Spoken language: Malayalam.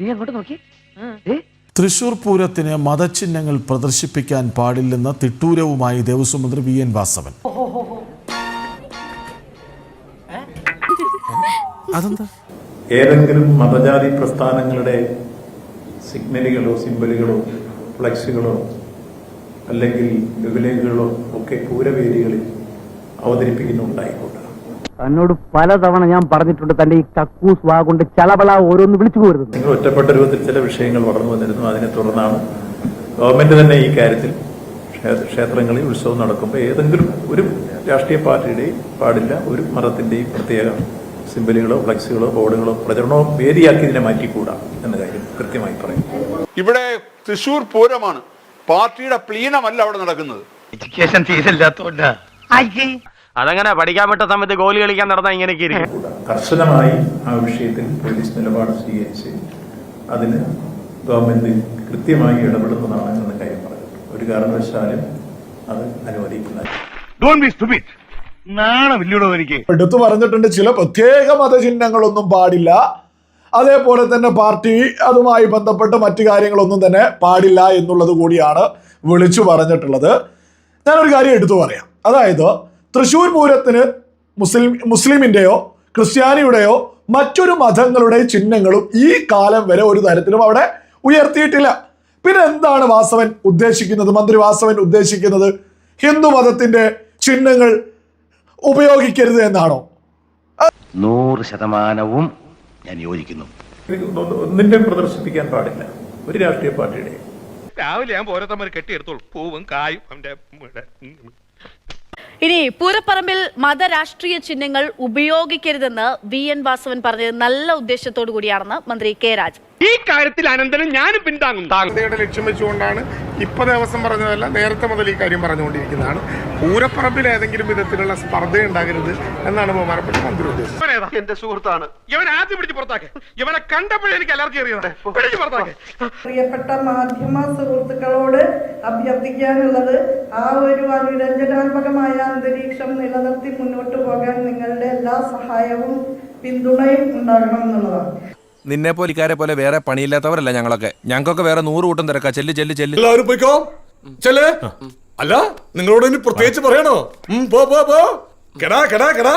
നീ അങ്ങോട്ട് നോക്കി. തൃശൂർ പൂരത്തിന് മതചിഹ്നങ്ങൾ പ്രദർശിപ്പിക്കാൻ പാടില്ലെന്ന തിട്ടൂരവുമായി ദേവസ്വം മന്ത്രി വി എൻ വാസവൻ. അതെന്താ? ഏതെങ്കിലും മതജാതി പ്രസ്ഥാനങ്ങളുടെ സിഗ്നലുകളോ സിമ്പലുകളോ ഫ്ലക്സുകളോ അല്ലെങ്കിൽ വിവലങ്ങളോ ഒക്കെ പൂരവേദികളിൽ അവതരിപ്പിക്കുന്നുണ്ടായിക്കോട്ടെ. തന്നോട് പലതവണ ഞാൻ പറഞ്ഞിട്ടുണ്ട് തന്റെ ഈ കക്കൂസ് വാ കൊണ്ട് ചളവള ഓരോന്ന് വിളിച്ചു പോരുത്. നിങ്ങൾ ഒറ്റപ്പെട്ട രൂപത്തിൽ ചില വിഷയങ്ങൾ വളർന്നു വന്നിരുന്നു. അതിനെ തുടർന്നാണ് ഗവൺമെന്റ് തന്നെ ഈ കാര്യത്തിൽ ക്ഷേ- ക്ഷേത്രങ്ങളിൽ ഉത്സവം നടക്കുമ്പോൾ ഏതെങ്കിലും ഒരു രാഷ്ട്രീയ പാർട്ടിയുടെയും പാടില്ല ഒരു മതത്തിന്റെയും പ്രത്യേക സിമ്പലുകളോ ഫ്ലക്സുകളോ ബോർഡുകളോ പ്രചരണോ വേദിയാക്കി ഇതിനെ മാറ്റിക്കൂടാ എന്ന കാര്യം കൃത്യമായി പറയും. ഇവിടെ തൃശൂർ പൂരമാണ്. പാർട്ടിയുടെ പ്ലീനമല്ല അവിടെ നടക്കുന്നത്. എഡ്യൂക്കേഷൻ തീരില്ലാത്തോണ്ടാ അതങ്ങനെ? പഠിക്കാൻ പറ്റ സമയത്ത് ഗോലി കളിക്കാൻ നടന്ന ഇങ്ങനെയൊക്കെ ഇരിക്കും. കർശനമായി ആ വിഷയത്തിൽ പോലീസ് നിലപാട് സ്വീകരിച്ച് അതിന് ഗവൺമെന്റ് കൃത്യമായി ഇടപെടുന്നതാണ് എന്ന കാര്യം പറഞ്ഞു. ഒരു കാരണവശാലും അത് നാണമില്ലടോ എനിക്ക്. എടുത്തു പറഞ്ഞിട്ടുണ്ട് ചില പ്രത്യേക മതചിഹ്നങ്ങളൊന്നും പാടില്ല. അതേപോലെ തന്നെ പാർട്ടി അതുമായി ബന്ധപ്പെട്ട് മറ്റു കാര്യങ്ങളൊന്നും തന്നെ പാടില്ല എന്നുള്ളത് കൂടിയാണ് വിളിച്ചു പറഞ്ഞിട്ടുള്ളത്. ഞാനൊരു കാര്യം എടുത്തു പറയാം. അതായത് തൃശ്ശൂർ പൂരത്തിന് മുസ്ലിം മുസ്ലിമിന്റെയോ ക്രിസ്ത്യാനിയുടെയോ മറ്റൊരു മതങ്ങളുടെ ചിഹ്നങ്ങളും ഈ കാലം വരെ ഒരു തരത്തിലും അവിടെ ഉയർത്തിയിട്ടില്ല. പിന്നെ എന്താണ് വാസവൻ ഉദ്ദേശിക്കുന്നത്? മന്ത്രി വാസവൻ ഉദ്ദേശിക്കുന്നത് ഹിന്ദു മതത്തിന്റെ ചിഹ്നങ്ങൾ ഉപയോഗിക്കരുത് എന്നാണോ? നൂറ് ശതമാനവും ഞാൻ യോജിക്കുന്നു. ഒന്നിന്റെ പ്രദർശിപ്പിക്കാൻ പാടില്ല. ഒരു രാഷ്ട്രീയ പാർട്ടിയുടെ രാവിലെ ഞാൻ പോരാത്തമാർ കെട്ടിയെടുത്തോളൂ. പൂവും കായും അവന്റെ ഇനി പൂരപ്പറമ്പിൽ മതരാഷ്ട്രീയ ചിഹ്നങ്ങൾ ഉപയോഗിക്കരുതെന്ന് വി എൻ വാസവൻ പറഞ്ഞത് നല്ല ഉദ്ദേശത്തോടു കൂടിയാണെന്ന് മന്ത്രി കെ രാജ് ഈ കാര്യത്തിൽ അനന്തരം ഞാനും പിന്താങ്ങും താങ്കളുടെ ലക്ഷ്യം വെച്ചുകൊണ്ടാണ് ഇപ്പൊ ദേവസ്വം പറഞ്ഞതല്ല നേരത്തെ മുതൽ ഈ കാര്യം പറഞ്ഞുകൊണ്ടിരിക്കുന്നതാണ്. പൂരപ്പറമ്പിൽ ഏതെങ്കിലും വിധത്തിലുള്ള സ്പർദ്ധ ഉണ്ടാകരുത് എന്നാണ് ബഹുമാനപ്പെട്ട മന്ത്രി ഉദ്ദേശിച്ചത്? എന്റെ സുഹൃത്താണ്. ഇവൻ ആദ്യം പിടിച്ച് പുറത്താക്കെ. ഇവനെ കണ്ടപ്പോഴേ എനിക്ക് അലർജി അറിയുന്നത്. പിടിച്ച് പുറത്താക്കെ. പ്രിയപ്പെട്ട മാധ്യമ സുഹൃത്തുക്കളോട് അഭ്യർത്ഥിക്കാനുള്ളത് ആ ഒരു അനുരഞ്ജനാത്മകമായ അന്തരീക്ഷം നിലനിർത്തി മുന്നോട്ട് പോകാൻ നിങ്ങളുടെ എല്ലാ സഹായവും പിന്തുണയും ഉണ്ടാകണം എന്നുള്ളതാണ്. നിന്നെ പോലിക്കാരെ പോലെ വേറെ പണിയില്ലാത്തവരല്ല ഞങ്ങളൊക്കെ. ഞങ്ങൾക്കൊക്കെ വേറെ നൂറ് കൂട്ടം തിരക്കാ. ചെല്ല് ചെല്ല് ചെല്ല്. എല്ലാവരും പോയിക്കോ? ചെല്ലേ. അല്ല നിങ്ങളോട് ഇനി പ്രത്യേകിച്ച് പറയണോ? ഉം, പോ പോ പോ. കെടാ കെടാ കെടാ.